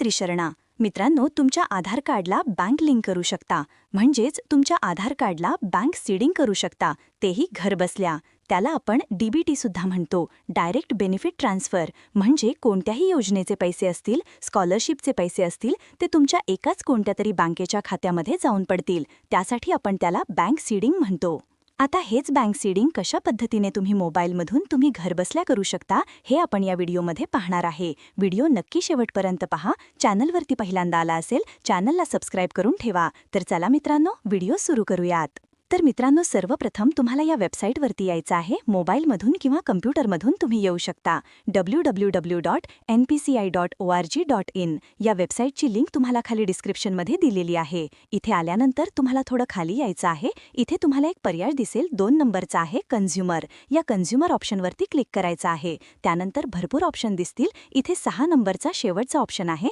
त्रिशरणा. मित्रांनो तुमच्या आधार कार्डला बँक लिंक करू शकता. म्हणजेच तुमच्या आधार कार्डला बँक सीडिंग करू शकता. तेही घरबसल्या त्याला आपण डीबीटी सुद्धा म्हणतो. Direct benefit transfer. म्हणजे कोणत्याही योजनेचे पैसे असतील स्कॉलरशिपचे पैसे असतील ते तुमच्या एकाच कोणत्या तरी बँकेच्या खात्यामध्ये जाऊन पडतील. त्यासाठी आपण त्याला बँक सीडिंग म्हणतो. आता हेच बँक सीडिंग कशा पद्धतीने तुम्ही मोबाईलमधून तुम्ही घरबसल्या करू शकता हे आपण या व्हिडिओमध्ये पाहणार आहे. व्हिडिओ नक्की शेवटपर्यंत पहा. चॅनलवरती पहिल्यांदा आला असेल चॅनलला सबस्क्राईब करून ठेवा. तर चला मित्रांनो व्हिडिओ सुरू करूयात. तर मित्रांनो सर्वप्रथम तुम्हाला या वेबसाईटवरती यायचं आहे. मोबाईलमधून किंवा कम्प्युटरमधून तुम्ही येऊ शकता. W W W dot N P C I dot O R G dot in या वेबसाईटची लिंक तुम्हाला खाली डिस्क्रिप्शनमध्ये दिलेली आहे. इथे आल्यानंतर तुम्हाला थोडं खाली यायचं आहे. इथे तुम्हाला एक पर्याय दिसेल. दोन नंबरचा आहे कन्झ्युमर. या कन्झ्युमर ऑप्शनवरती क्लिक करायचं आहे. त्यानंतर भरपूर ऑप्शन दिसतील. इथे सहा नंबरचा शेवटचा ऑप्शन आहे.